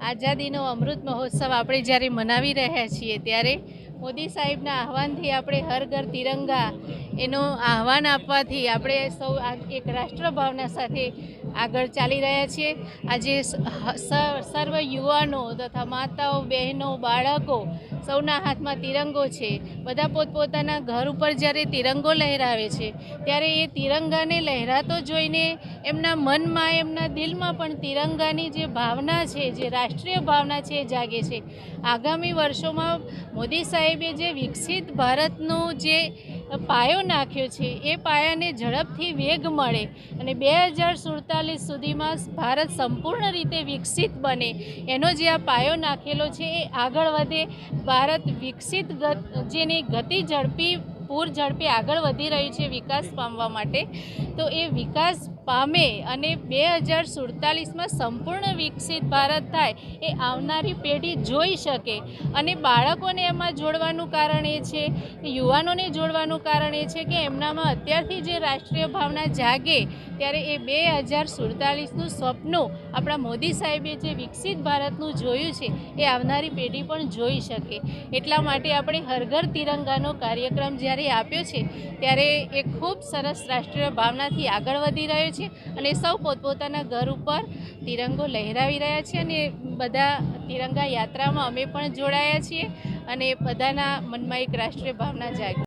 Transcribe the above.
આઝાદીનો અમૃત મહોત્સવ આપણે જ્યારે મનાવી રહ્યા છીએ ત્યારે મોદી સાહેબના આહવાનથી આપણે હર ઘર તિરંગા, એનું આહવાન આપવાથી આપણે સૌ એક રાષ્ટ્રભાવના સાથે આગળ ચાલી રહ્યા છીએ. આજે સર્વ યુવાનો તથા માતાઓ, બહેનો, બાળકો સૌના હાથમાં તિરંગો છે. બધા પોતપોતાના ઘર ઉપર જ્યારે તિરંગો લહેરાવે છે, ત્યારે એ તિરંગાને લહેરાતો જોઈને એમના મનમાં, એમના દિલમાં પણ તિરંગાની જે ભાવના છે, જે રાષ્ટ્રીય ભાવના છે એ જાગે છે. આગામી વર્ષોમાં મોદી સાહેબે જે વિકસિત ભારતનું જે પાયો નાખ્યો છે, એ પાયાને ઝડપથી વેગ મળે અને બે હજાર સુડતાલીસ સુધીમાં ભારત સંપૂર્ણ રીતે વિકસિત બને, એનો જે આ પાયો નાખેલો છે, એ આગળ વધે. ભારત વિકસિત જેની ગતિ ઝડપી, પૂર ઝડપી આગળ વધી રહ્યું છે વિકાસ પામવા માટે. તો એ વિકાસ પામે અને બે હજાર સુડતાલીસમાં સંપૂર્ણ વિકસિત ભારત થાય એ આવનારી પેઢી જોઈ શકે. અને બાળકોને એમાં જોડવાનું કારણ એ છે, યુવાનોને જોડવાનું કારણ એ છે કે એમનામાં અત્યારથી જે રાષ્ટ્રીય ભાવના જાગે ત્યારે એ બે હજાર સુડતાલીસનું સ્વપ્ન આપણા મોદી સાહેબે જે વિકસિત ભારતનું જોયું છે એ આવનારી પેઢી પણ જોઈ શકે. એટલા માટે આપણે હરઘર તિરંગાનો કાર્યક્રમ જ્યારે આપ્યો છે, ત્યારે એ ખૂબ સરસ રાષ્ટ્રીય ભાવનાથી આગળ વધી રહ્યો છે અને સૌ પોતપોતાના ઘર ઉપર તિરંગો લહેરાવી રહ્યા છે અને બધા તિરંગા યાત્રામાં અમે પણ જોડાયા છીએ અને બધાના મનમાં એક રાષ્ટ્રીય ભાવના જાગી